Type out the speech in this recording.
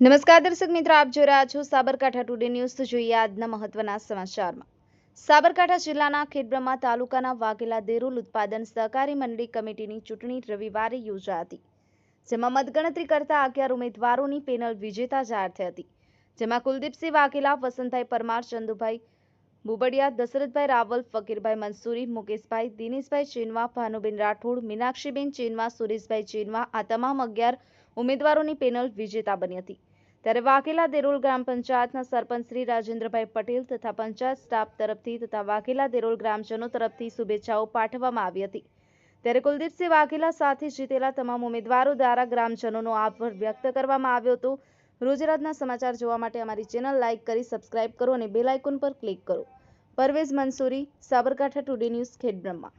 નમસ્કાર દર્શક મિત્રો, આપ જોઈ રહ્યા છો સાબરકાંઠા ટુડે ન્યૂઝ જોઈએ આજના મહત્વના સમાચારમાં. સાબરકાંઠા જિલ્લાના ખેડબ્રહ્મા તાલુકાના વાઘેલા દેરુલ ઉત્પાદન સહકારી મંડળી કમિટીની ચૂંટણી રવિવારે યોજાઈ હતી, જેમાં મતગણતરી કરતા અગિયાર ઉમેદવારોની પેનલ વિજેતા જાહેર થઈ હતી, જેમાં કુલદીપસિંહ વાઘેલા, વસંતભાઈ પરમાર, ચંદુભાઈ બુબડિયા, દશરથભાઈ રાવલ, ફકીરભાઈ મંસૂરી, મુકેશભાઈ દિનેશભાઈ ચેનવા, ભાનુબેન રાઠોડ, મીનાક્ષીબેન ચેનવા, સુરેશભાઈ ચેનવા આ તમામ અગિયાર ઉમેદવારોની પેનલ વિજેતા બની હતી. ત્યારે વાઘેલા દેરોલ ગ્રામ પંચાયતના સરપંચ શ્રી રાજેન્દ્રભાઈ પટેલ તથા પંચાયત સ્ટાફ તરફથી તથા વાઘેલા દેરોલ ગ્રામજનો તરફથી શુભેચ્છાઓ પાઠવવામાં આવી હતી. ત્યારે કુલદીપસિંહ વાઘેલા સાથે જીતેલા તમામ ઉમેદવારો દ્વારા ગ્રામજનોનો આભાર વ્યક્ત કરવામાં આવ્યો હતો. રોજરાતના સમાચાર જોવા માટે અમારી ચેનલ લાઇક કરી સબસ્ક્રાઇબ કરો અને બેલ આઇકોન પર ક્લિક કરો. Parvez Mansuri, Sabarkantha today news Khedbrahma